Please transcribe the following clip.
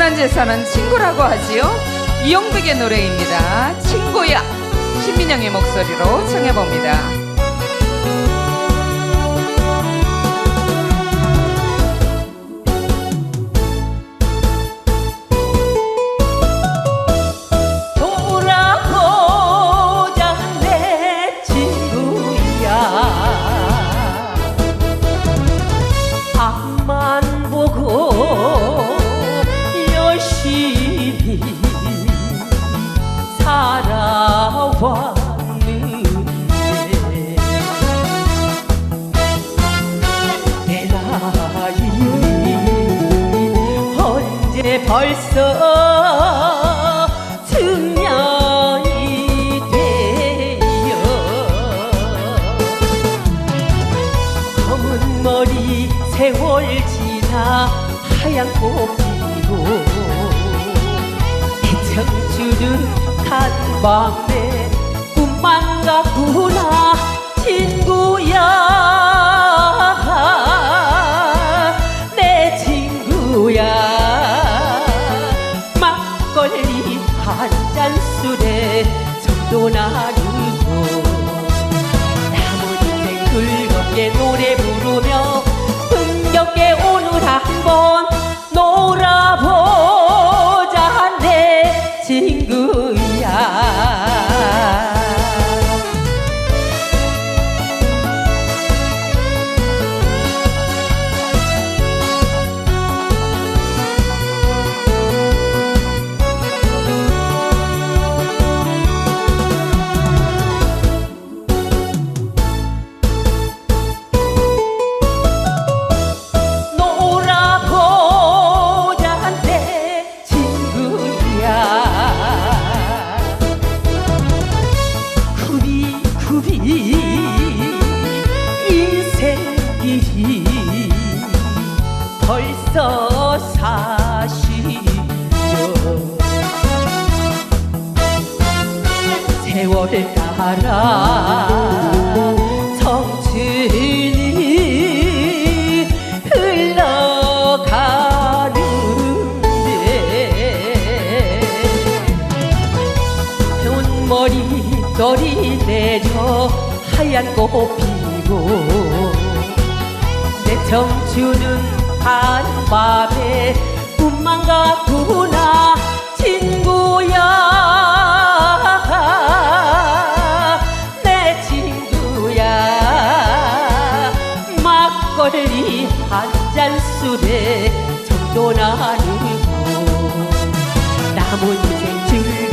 소중한 제사는 친구라고 하지요. 이용백의 노래입니다. 친구야. 신민영의 목소리로 청해봅니다. 나이 언제 벌써 중년이 되어 검은 머리 세월 지나 하얀 꽃 피고 내 청춘은 한밤에 꿈만 같구나 친구야 donar un cor 벌써 사시죠. 세월 따라 청춘이 흘러가는데 온 머리 떨이 내려 하얀 꽃 피고 내 청춘은 한 밤에 꿈만 같구나 친구야. 내 친구야. 막걸리 한 잔 술에 정도 나누고 남은 인생 즐